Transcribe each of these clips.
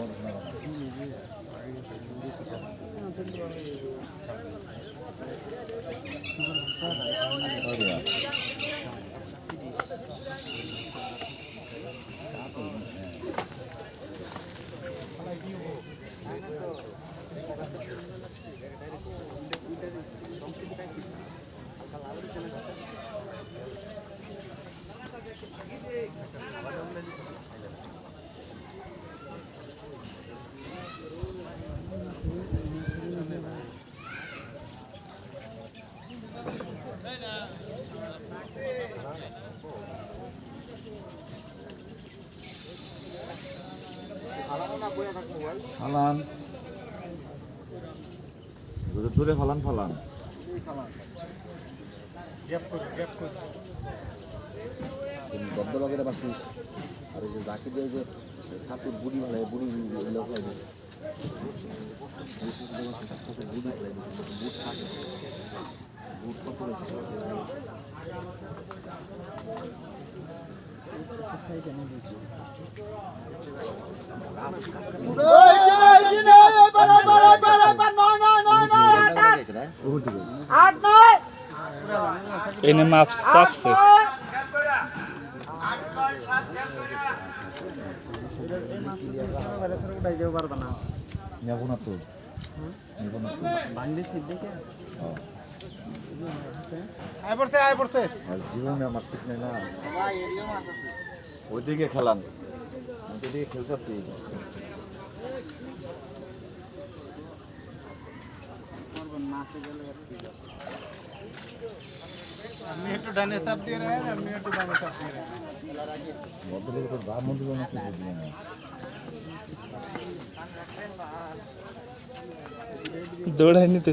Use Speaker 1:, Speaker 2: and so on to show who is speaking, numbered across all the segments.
Speaker 1: 哪里啊？ফালান। দূরে দূরে ফালান ফালান।
Speaker 2: তুমি দবদবাগের বাসিস আর ওই যে বাকি দিয়ে যে সাপুর বুড়ি ভালো বুড়ি লোক হয়
Speaker 3: এনে মাপ
Speaker 1: নেব না তো জীবনে আমার ঠিক নেই না। ওইদিকে খেলান ওইদিকে খেলতেছি। मेटू डाने सब दे
Speaker 3: मेटू सब
Speaker 1: दे बहुत लोग तो हैं।
Speaker 4: दौड़ा नहीं तो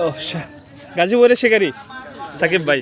Speaker 3: ও গাজীপুরের শিকারি সাকিব ভাই।